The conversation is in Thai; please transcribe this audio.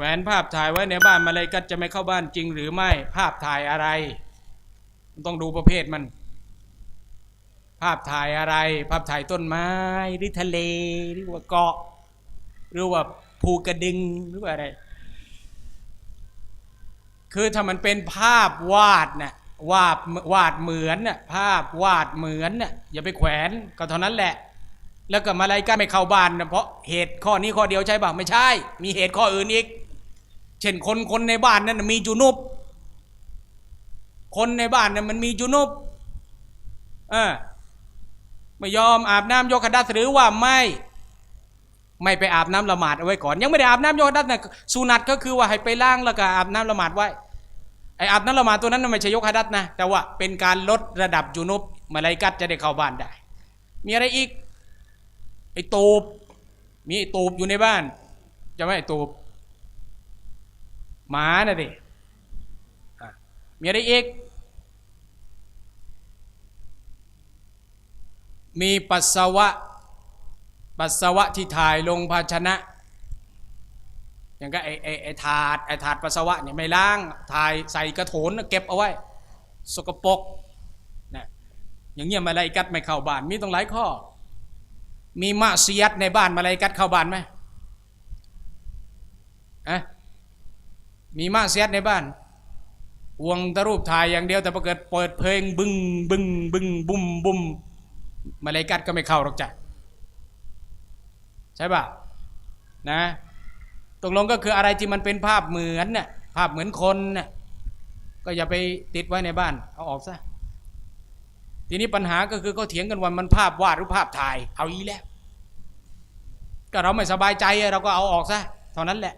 แขวนภาพถ่ายไว้ในบ้านมาเลยกัดจะไม่เข้าบ้านจริงหรือไม่ภาพถ่ายอะไร ต้องดูประเภทมัน ภาพถ่ายอะไร ภาพถ่ายต้นไม้หรือทะเลหรือว่าเกาะ หรือว่าภูกระดึงหรือว่าอะไร คือถ้ามันเป็นภาพวาดน่ะวาดวาดเหมือนน่ะภาพวาดเหมือนน่ะอย่าไปแขวนก็เท่านั้นแหละ แล้วก็มาลายกันไม่เข้าบ้านนะเพราะเหตุข้อนี้ข้อเดียวใช่ป่ะไม่ใช่ มีเหตุข้ออื่นอีก เช่นคนคนในบ้านนั้นมีจุนุบคนในบ้านนั้นมันมีจุนุบเออไม่ยอมอาบน้ำโยคะดัสหรือว่าไม่ไม่ไปอาบน้ำละหมาดเอาไว้ก่อน ยังไม่ได้อาบน้ำโยคะดัสนะสุนัตก็คือว่าให้ไปล้างแล้วก็อาบน้ำละหมาดไว้ไออาบน้ำละหมาดตัวนั้นไม่ใช่โยคะดัสนะแต่ว่าเป็นการลดระดับจุนุบมาลายกัดจะได้เข้าบ้านได้ มีอะไรอีกไอ้ตูบมีไอ้ตูบอยู่ในบ้านจะไหมไอ้ตูบ หมาน่ะดิมีอะไรอีก มีปัสสาวะ ปัสสาวะที่ถ่ายลงภาชนะ อย่างก็ไอ้ไอ้ไอ้ถาดไอ้ถาดปัสสาวะเนี่ยไม่ล้าง ถ่ายใส่กระโถนเก็บเอาไว้ สกปรกนะอย่างเงี้ยมาลายกัดไม่เข้าบ้าน มีต้องหลายข้อ มีมะเสียดในบ้านมาลายกัดเข้าบ้านไหมอะ มีมะเสียดในบ้านวงตะรูปถ่ายอย่างเดียวแต่พอเกิดเปิดเพลงบึ้งบึ้งบึ้งบุ้มบุ้มมาเลยกัดก็ไม่เข้าหรอกจ้ะใช่ป่ะนะตกลงก็คืออะไรที่มันเป็นภาพเหมือนน่ะภาพเหมือนคนน่ะก็อย่าไปติดไว้ในบ้าน เอาออกซะทีนี้ปัญหาก็คือเขาเถียงกันว่ามันภาพวาดหรือภาพถ่าย เอาอีแล้ว ก็เราไม่สบายใจเราก็เอาออกซะเท่านั้นแหละ